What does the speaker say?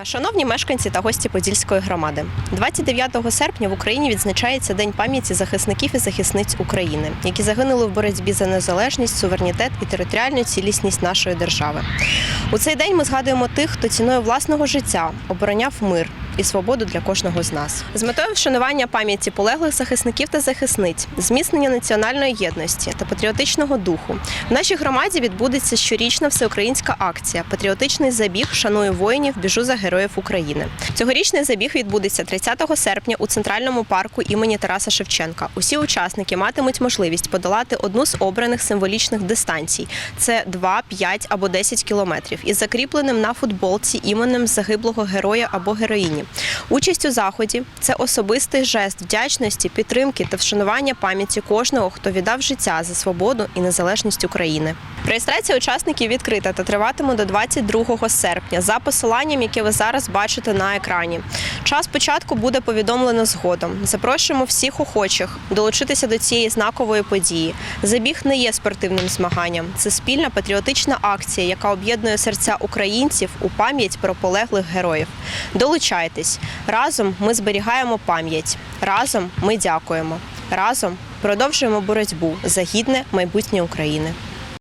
Е, Шановні мешканці та гості Подільської громади, 29 серпня в Україні відзначається День пам'яті захисників і захисниць України, які загинули в боротьбі за незалежність, суверенітет і територіальну цілісність нашої держави. У цей день ми згадуємо тих, хто ціною власного життя обороняв мир і свободу для кожного з нас. З метою вшанування пам'яті полеглих захисників та захисниць, зміцнення національної єдності та патріотичного духу в нашій громаді відбудеться щорічна всеукраїнська акція Патріотичний забіг Шаную воїнів, біжу за героїв України. Цьогорічний забіг відбудеться 30 серпня у центральному парку імені Тараса Шевченка. Усі учасники матимуть можливість подолати одну з обраних символічних дистанцій: це 2, 5 або 10 кілометрів із закріпленим на футболці іменем загиблого героя або героїні. Участь у заході це особистий жест вдячності, підтримки та вшанування пам'яті кожного, хто віддав життя за свободу і незалежність України. Реєстрація учасників відкрита та триватиме до 22 серпня за посиланням, яке ви зараз бачите на екрані. Час початку буде повідомлено згодом. Запрошуємо всіх охочих долучитися до цієї знакової події. Забіг не є спортивним змаганням. Це спільна патріотична акція, яка об'єднує серця українців у пам'ять про полеглих героїв. Долучайтесь разом. Ми зберігаємо пам'ять. Разом ми дякуємо. Разом продовжуємо боротьбу за гідне майбутнє України.